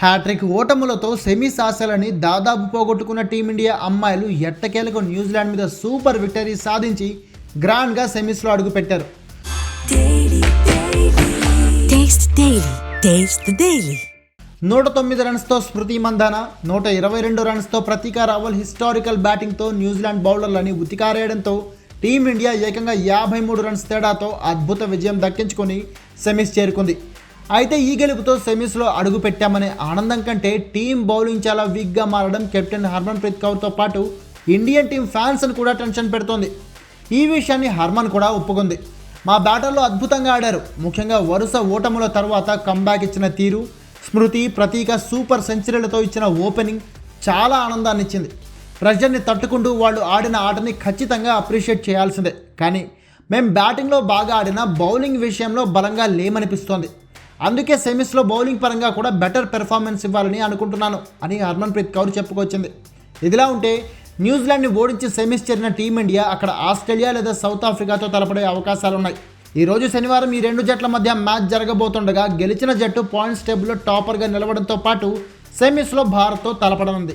Hat trick ఓటములతో semis ఆశలని దాదాపు పోగొట్టుకున్న team India అమ్మాయిలు ఎట్టకేలకు న్యూజిలాండ్ మీద సూపర్ విక్టరీ సాధించి గ్రాండ్గా సెమీస్లో అడుగుపెట్టారు. నూట తొమ్మిది రన్స్తో స్మృతి మందాన నూట ఇరవై రెండు రన్స్తో ప్రతీకా రావల్ హిస్టారికల్ బ్యాటింగ్తో న్యూజిలాండ్ బౌలర్లని ఉతికారేయడంతో టీమిండియా ఏకంగా యాభై మూడు రన్స్ తేడాతో అద్భుత విజయం దక్కించుకొని సెమీస్ చేరుకుంది. అయితే ఈ గెలుపుతో సెమీస్లో అడుగు పెట్టామనే ఆనందం కంటే టీం బౌలింగ్ చాలా వీక్గా మారడం కెప్టెన్ హర్మన్ ప్రీత్ కౌర్తో పాటు ఇండియన్ టీం ఫ్యాన్స్ని కూడా టెన్షన్ పెడుతోంది. ఈ విషయాన్ని హర్మన్ కూడా ఒప్పుకుంది. మా బ్యాటర్లో అద్భుతంగా ఆడారు. ముఖ్యంగా వరుస ఓటముల తర్వాత కంబ్యాక్ ఇచ్చిన తీరు స్మృతి ప్రతీక సూపర్ సెంచరీలతో ఇచ్చిన ఓపెనింగ్ చాలా ఆనందాన్ని ఇచ్చింది. ప్రెషర్ని తట్టుకుంటూ వాళ్ళు ఆడిన ఆటని ఖచ్చితంగా అప్రిషియేట్ చేయాల్సిందే. కానీ మేం బ్యాటింగ్లో బాగా ఆడిన బౌలింగ్ విషయంలో బలంగా లేమనిపిస్తోంది. అందుకే సెమీస్లో బౌలింగ్ పరంగా కూడా బెటర్ పెర్ఫార్మెన్స్ ఇవ్వాలని అనుకుంటున్నాను అని హర్మన్ ప్రీత్ కౌర్ చెప్పుకొచ్చింది. ఇదిలా ఉంటే న్యూజిలాండ్ని ఓడించి సెమీస్ చేరిన టీమిండియా అక్కడ ఆస్ట్రేలియా లేదా సౌత్ ఆఫ్రికాతో తలపడే అవకాశాలున్నాయి. ఈరోజు శనివారం ఈ రెండు జట్ల మధ్య మ్యాచ్ జరగబోతుండగా గెలిచిన జట్టు పాయింట్స్ టేబుల్లో టాపర్గా నిలవడంతో పాటు సెమీస్లో భారత్తో తలపడనుంది.